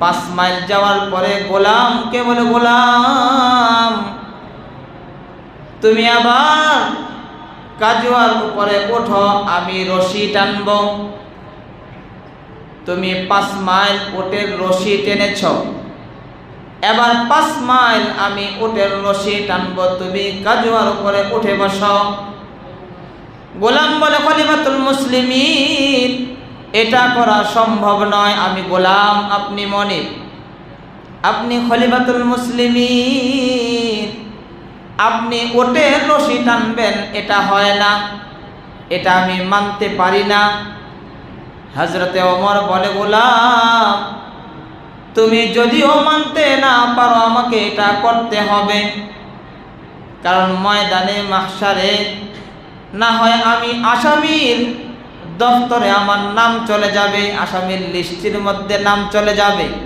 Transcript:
পাঁচ মাইল যাওয়ার পরে গোলামকে বলে, গোলাম, তুমি আবার কাজুয়ার উপরে ওঠো, আমি রশি টানব। তুমি পাঁচ মাইল ওটের রশি টেনেছ। এবার পাঁচ মাইল আমি ওটের রশি টানব, তুমি কাজুয়ার উপরে উঠে বস। গোলাম বলে, খলিফাতুল মুসলিমিন এটা করা সম্ভব নয়। আমি গোলাম, আপনি মনে আপনি খলিফাতুল মুসলিমিন। আপনি ওটের রশি টানবেন, এটা হয় না। এটা আমি মানতে পারি না। হজরতে ওমর বলে, গোলাম, তুমি যদিও মানতে না পারো, আমাকে এটা করতে হবে। কারণ ময়দানে মাহসারে না হয় আমি আসামির দফতরে আমার নাম চলে যাবে আসামির লিস্টির মধ্যে নাম চলে যাবে।